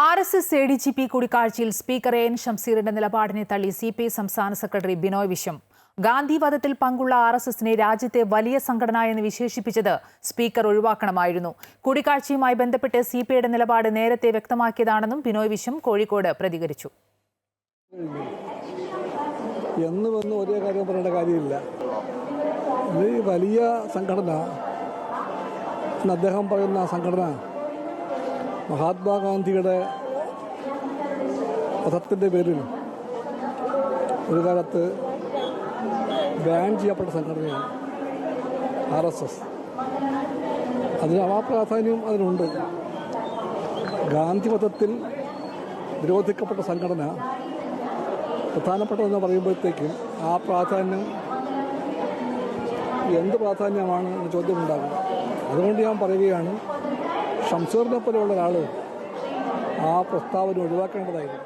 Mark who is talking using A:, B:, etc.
A: R S S A D G P കൂടിക്കാഴ്ചയിൽ speaker A N ഷംസീറിന്റെ നിലപാടിനെ തള്ളി സി പി ഐ സംസ്ഥാന സെക്രട്ടറി ബിനോയ് വിശ്വം. ഗാന്ധിവാദത്തിൽ പങ്കുള്ള ആർ എസ് എസിനെ രാജ്യത്തെ വലിയ സംഘടന എന്ന് വിശേഷിപ്പിച്ചത് സ്പീക്കർ ഒഴിവാക്കണമായിരുന്നു. കൂടിക്കാഴ്ചയുമായി ബന്ധപ്പെട്ട് സി പി ഐയുടെ നിലപാട് നേരത്തെ വ്യക്തമാക്കിയതാണെന്നും ബിനോയ് വിശ്വം കോഴിക്കോട് പ്രതികരിച്ചു.
B: ഒരേ കാര്യം പറയേണ്ട കാര്യമില്ല. വലിയ സംഘടന അദ്ദേഹം പറയുന്ന സംഘടന മഹാത്മാഗാന്ധിയുടെ പഥത്തിന്റെ പേരിൽ ഒരു കാലത്ത് ബാൻ ചെയ്യപ്പെട്ട സംഘടനയാണ് ആർ എസ് എസ്. അതിന് ആ പ്രാധാന്യം അതിനുണ്ട്. ഗാന്ധി മതത്തിൽ നിരോധിക്കപ്പെട്ട സംഘടന പ്രധാനപ്പെട്ടതെന്ന് പറയുമ്പോഴത്തേക്കും ആ പ്രാധാന്യം എന്ത് പ്രാധാന്യമാണ് എന്ന ചോദ്യമുണ്ടാകും. അതുകൊണ്ട് ഞാൻ പറയുകയാണ് ഷംസീറിനെ പോലെയുള്ള ഒരാൾ ആ പ്രസ്താവന ഒഴിവാക്കേണ്ടതായിരുന്നു.